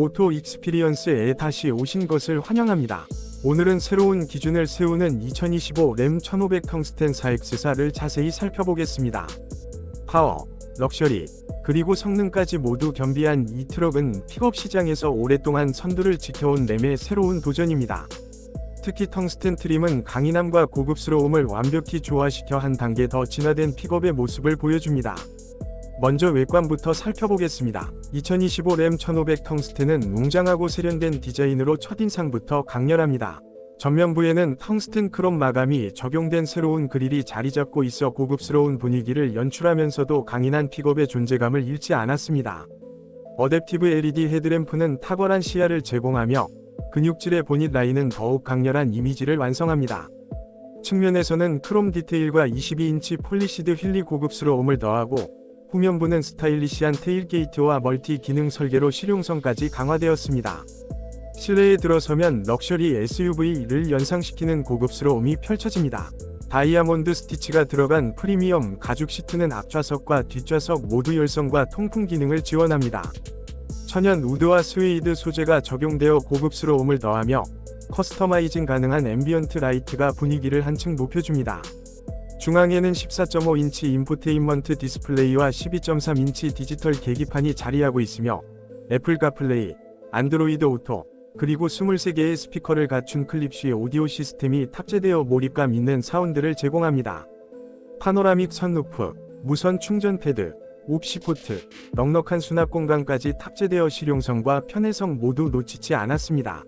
오토 익스피리언스에 다시 오신 것을 환영합니다. 오늘은 새로운 기준을 세우는 2025 램 1500 텅스텐 4X사를 자세히 살펴보겠습니다. 파워, 럭셔리, 그리고 성능까지 모두 겸비한 이 트럭은 픽업 시장에서 오랫동안 선두를 지켜온 램의 새로운 도전입니다. 특히 텅스텐 트림은 강인함과 고급스러움을 완벽히 조화시켜 한 단계 더 진화된 픽업의 모습을 보여줍니다. 먼저 외관부터 살펴보겠습니다. 2025 램 1500 텅스텐은 웅장하고 세련된 디자인으로 첫인상부터 강렬합니다. 전면부에는 텅스텐 크롬 마감이 적용된 새로운 그릴이 자리 잡고 있어 고급스러운 분위기를 연출하면서도 강인한 픽업의 존재감을 잃지 않았습니다. 어댑티브 LED 헤드램프는 탁월한 시야를 제공하며 근육질의 보닛 라인은 더욱 강렬한 이미지를 완성합니다. 측면에서는 크롬 디테일과 22인치 폴리시드 휠리 고급스러움을 더하고 후면부는 스타일리시한 테일게이트와 멀티 기능 설계로 실용성까지 강화되었습니다. 실내에 들어서면 럭셔리 SUV를 연상시키는 고급스러움이 펼쳐집니다. 다이아몬드 스티치가 들어간 프리미엄 가죽 시트는 앞좌석과 뒷좌석 모두 열선과 통풍 기능을 지원합니다. 천연 우드와 스웨이드 소재가 적용되어 고급스러움을 더하며 커스터마이징 가능한 앰비언트 라이트가 분위기를 한층 높여줍니다. 중앙에는 14.5인치 인포테인먼트 디스플레이와 12.3인치 디지털 계기판이 자리하고 있으며 애플 카플레이, 안드로이드 오토, 그리고 23개의 스피커를 갖춘 클립시 오디오 시스템이 탑재되어 몰입감 있는 사운드를 제공합니다. 파노라믹 선루프, 무선 충전 패드, 옵시 포트, 넉넉한 수납 공간까지 탑재되어 실용성과 편의성 모두 놓치지 않았습니다.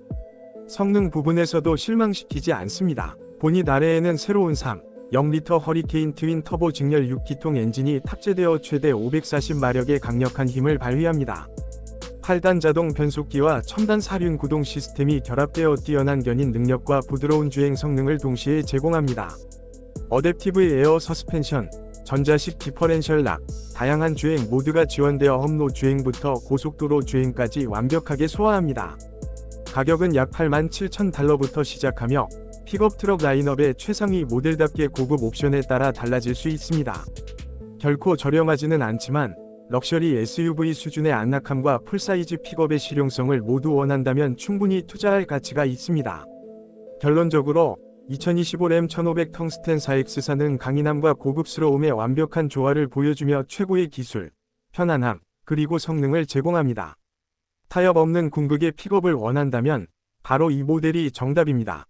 성능 부분에서도 실망시키지 않습니다. 본닛 아래에는 새로운 3, 0리터 허리케인 트윈 터보 직렬 6기통 엔진이 탑재되어 최대 540마력의 강력한 힘을 발휘합니다. 8단 자동 변속기와 첨단 사륜 구동 시스템이 결합되어 뛰어난 견인 능력과 부드러운 주행 성능을 동시에 제공합니다. 어댑티브 에어 서스펜션, 전자식 디퍼렌셜 락, 다양한 주행 모드가 지원되어 험로 주행부터 고속도로 주행까지 완벽하게 소화합니다. 가격은 약 87,000달러부터 시작하며 픽업 트럭 라인업의 최상위 모델답게 고급 옵션에 따라 달라질 수 있습니다. 결코 저렴하지는 않지만 럭셔리 SUV 수준의 안락함과 풀사이즈 픽업의 실용성을 모두 원한다면 충분히 투자할 가치가 있습니다. 결론적으로 2025램 1500 텅스텐 4X사는 강인함과 고급스러움의 완벽한 조화를 보여주며 최고의 기술, 편안함, 그리고 성능을 제공합니다. 타협 없는 궁극의 픽업을 원한다면 바로 이 모델이 정답입니다.